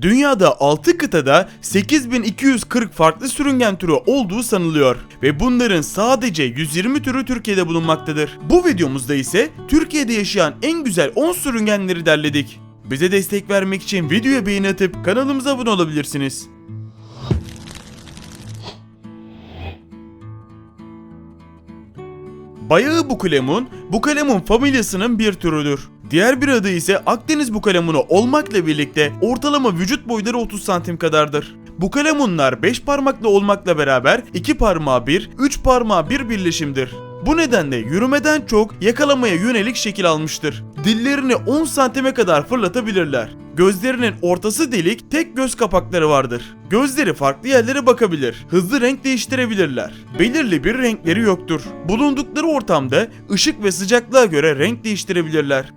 Dünyada 6 kıtada 8240 farklı sürüngen türü olduğu sanılıyor ve bunların sadece 120 türü Türkiye'de bulunmaktadır. Bu videomuzda ise Türkiye'de yaşayan en güzel 10 sürüngenleri derledik. Bize destek vermek için videoya beğeni atıp kanalımıza abone olabilirsiniz. Bayağı bukalemun, bukalemun familyasının bir türüdür. Diğer bir adı ise Akdeniz bukalemunu olmakla birlikte ortalama vücut boyları 30 santim kadardır. Bukalemunlar 5 parmaklı olmakla beraber 2 parmağı bir, 3 parmağı bir birleşimdir. Bu nedenle yürümeden çok yakalamaya yönelik şekil almıştır. Dillerini 10 santime kadar fırlatabilirler. Gözlerinin ortası delik, tek göz kapakları vardır. Gözleri farklı yerlere bakabilir. Hızlı renk değiştirebilirler. Belirli bir renkleri yoktur. Bulundukları ortamda ışık ve sıcaklığa göre renk değiştirebilirler.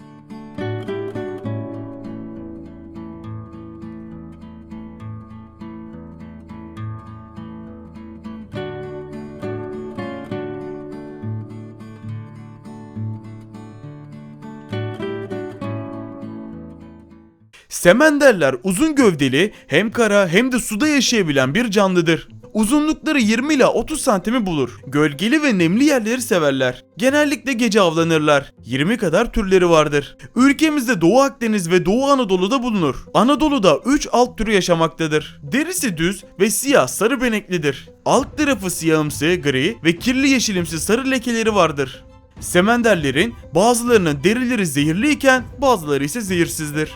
Semenderler uzun gövdeli, hem kara hem de suda yaşayabilen bir canlıdır. Uzunlukları 20 ila 30 santimi bulur. Gölgeli ve nemli yerleri severler. Genellikle gece avlanırlar. 20 kadar türleri vardır. Ülkemizde Doğu Akdeniz ve Doğu Anadolu'da bulunur. Anadolu'da 3 alt türü yaşamaktadır. Derisi düz ve siyah sarı beneklidir. Alt tarafı siyahımsı, gri ve kirli yeşilimsi sarı lekeleri vardır. Semenderlerin bazılarının derileri zehirliyken bazıları ise zehirsizdir.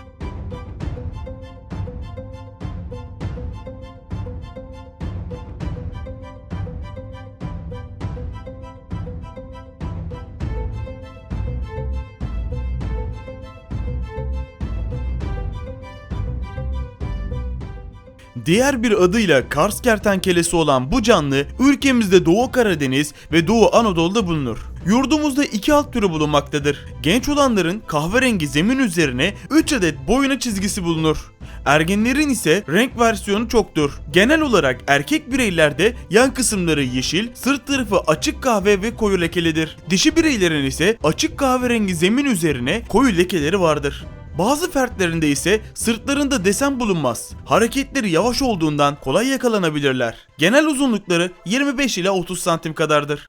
Diğer bir adıyla Kars kertenkelesi olan bu canlı ülkemizde Doğu Karadeniz ve Doğu Anadolu'da bulunur. Yurdumuzda iki alt türü bulunmaktadır. Genç olanların kahverengi zemin üzerine 3 adet boyuna çizgisi bulunur. Ergenlerin ise renk versiyonu çoktur. Genel olarak erkek bireylerde yan kısımları yeşil, sırt tarafı açık kahve ve koyu lekelidir. Dişi bireylerin ise açık kahverengi zemin üzerine koyu lekeleri vardır. Bazı fertlerinde ise sırtlarında desen bulunmaz. Hareketleri yavaş olduğundan kolay yakalanabilirler. Genel uzunlukları 25 ila 30 santim kadardır.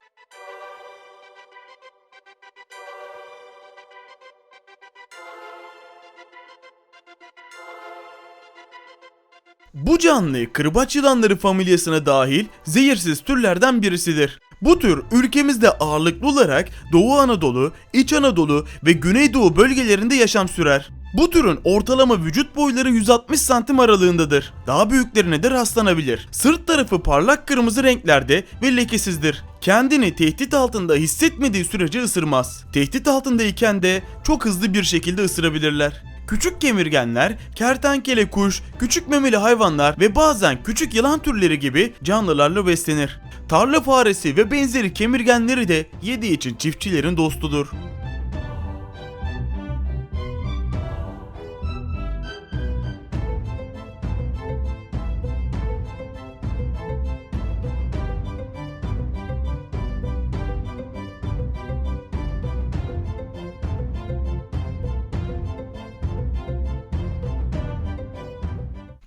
Bu canlı kırbaç yılanları familyasına dahil zehirsiz türlerden birisidir. Bu tür ülkemizde ağırlıklı olarak Doğu Anadolu, İç Anadolu ve Güneydoğu bölgelerinde yaşam sürer. Bu türün ortalama vücut boyları 160 santim aralığındadır. Daha büyüklerine de rastlanabilir. Sırt tarafı parlak kırmızı renklerde ve lekesizdir. Kendini tehdit altında hissetmediği sürece ısırmaz. Tehdit altındayken de çok hızlı bir şekilde ısırabilirler. Küçük kemirgenler, kertenkele kuş, küçük memeli hayvanlar ve bazen küçük yılan türleri gibi canlılarla beslenir. Tarla faresi ve benzeri kemirgenleri de yediği için çiftçilerin dostudur.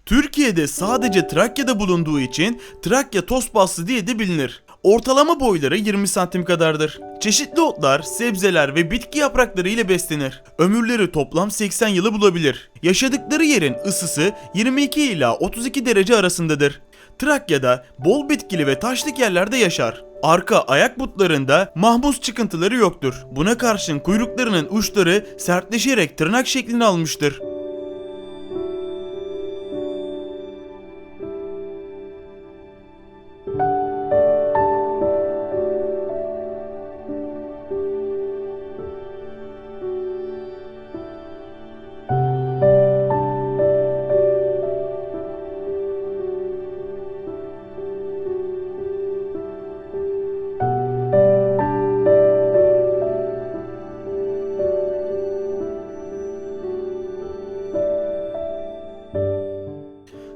Türkiye'de sadece Trakya'da bulunduğu için Trakya tospası diye de bilinir. Ortalama boyları 20 santim kadardır. Çeşitli otlar, sebzeler ve bitki yaprakları ile beslenir. Ömürleri toplam 80 yılı bulabilir. Yaşadıkları yerin ısısı 22 ila 32 derece arasındadır. Trakya'da bol bitkili ve taşlık yerlerde yaşar. Arka ayak butlarında mahmuz çıkıntıları yoktur. Buna karşın kuyruklarının uçları sertleşerek tırnak şeklini almıştır.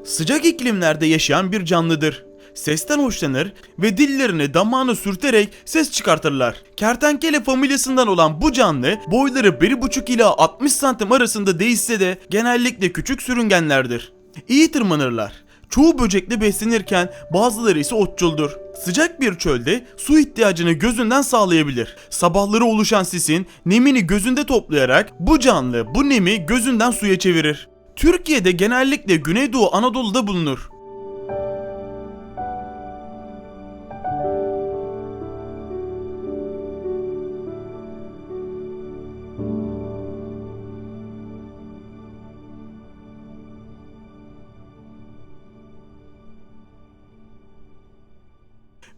Sıcak iklimlerde yaşayan bir canlıdır. Sesten hoşlanır ve dillerini damağına sürterek ses çıkartırlar. Kertenkele familyasından olan bu canlı boyları 1,5 ila 60 santim arasında değişse de genellikle küçük sürüngenlerdir. İyi tırmanırlar. Çoğu böcekle beslenirken bazıları ise otçuldur. Sıcak bir çölde su ihtiyacını gözünden sağlayabilir. Sabahları oluşan sisin nemini gözünde toplayarak bu canlı bu nemi gözünden suya çevirir. Türkiye'de genellikle Güneydoğu Anadolu'da bulunur.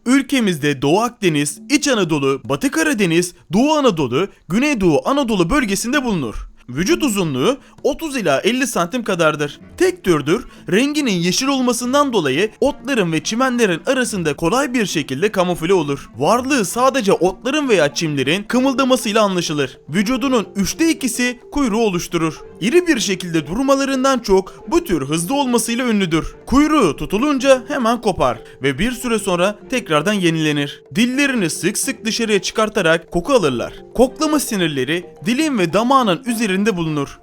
Ülkemizde Doğu Akdeniz, İç Anadolu, Batı Karadeniz, Doğu Anadolu, Güneydoğu Anadolu bölgesinde bulunur. Vücut uzunluğu 30 ila 50 santim kadardır. Tek türdür, renginin yeşil olmasından dolayı otların ve çimenlerin arasında kolay bir şekilde kamufle olur. Varlığı sadece otların veya çimlerin kımıldamasıyla anlaşılır. Vücudunun üçte ikisi kuyruğu oluşturur. İri bir şekilde durmalarından çok bu tür hızlı olmasıyla ünlüdür. Kuyruğu tutulunca hemen kopar ve bir süre sonra tekrardan yenilenir. Dillerini sık sık dışarıya çıkartarak koku alırlar. Koklama sinirleri dilin ve damağının üzerinde bulunur.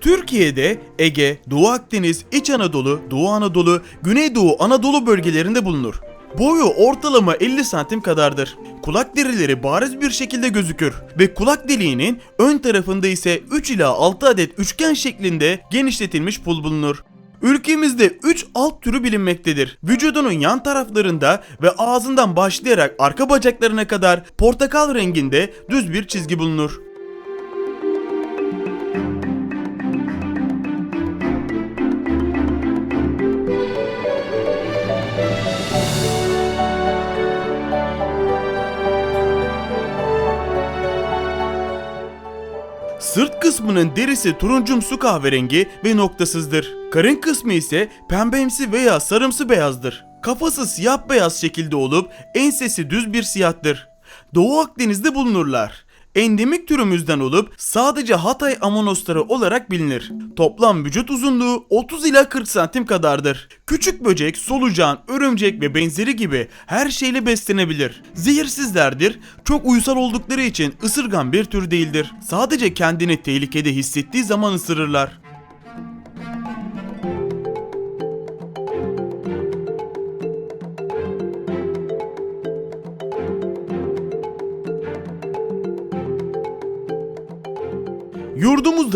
Türkiye'de Ege, Doğu Akdeniz, İç Anadolu, Doğu Anadolu, Güneydoğu Anadolu bölgelerinde bulunur. Boyu ortalama 50 santim kadardır. Kulak derileri bariz bir şekilde gözükür ve kulak deliğinin ön tarafında ise 3 ila 6 adet üçgen şeklinde genişletilmiş pul bulunur. Ülkemizde 3 alt türü bilinmektedir. Vücudunun yan taraflarında ve ağzından başlayarak arka bacaklarına kadar portakal renginde düz bir çizgi bulunur. Sırt kısmının derisi turuncumsu kahverengi ve noktasızdır. Karın kısmı ise pembemsi veya sarımsı beyazdır. Kafası siyah beyaz şekilde olup ensesi düz bir siyahtır. Doğu Akdeniz'de bulunurlar. Endemik türümüzden olup sadece Hatay amonosları olarak bilinir. Toplam vücut uzunluğu 30 ila 40 santim kadardır. Küçük böcek, solucan, örümcek ve benzeri gibi her şeyle beslenebilir. Zehirsizlerdir. Çok uysal oldukları için ısırgan bir tür değildir. Sadece kendini tehlikede hissettiği zaman ısırırlar.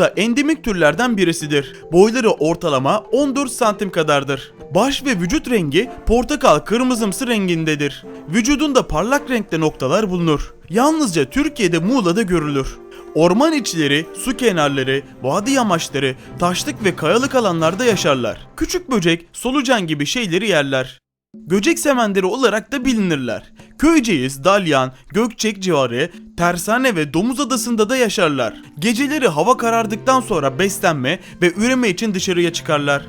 Yurdumuzda endemik türlerden birisidir. Boyları ortalama 14 santim kadardır. Baş ve vücut rengi portakal kırmızımsı rengindedir. Vücudunda parlak renkte noktalar bulunur. Yalnızca Türkiye'de Muğla'da görülür. Orman içleri, su kenarları, vadi yamaçları, taşlık ve kayalık alanlarda yaşarlar. Küçük böcek, solucan gibi şeyleri yerler. Göcek semenleri olarak da bilinirler. Köyceğiz, Dalyan, Gökçek civarı, Tersane ve Domuz Adası'nda da yaşarlar. Geceleri hava karardıktan sonra beslenme ve üreme için dışarıya çıkarlar.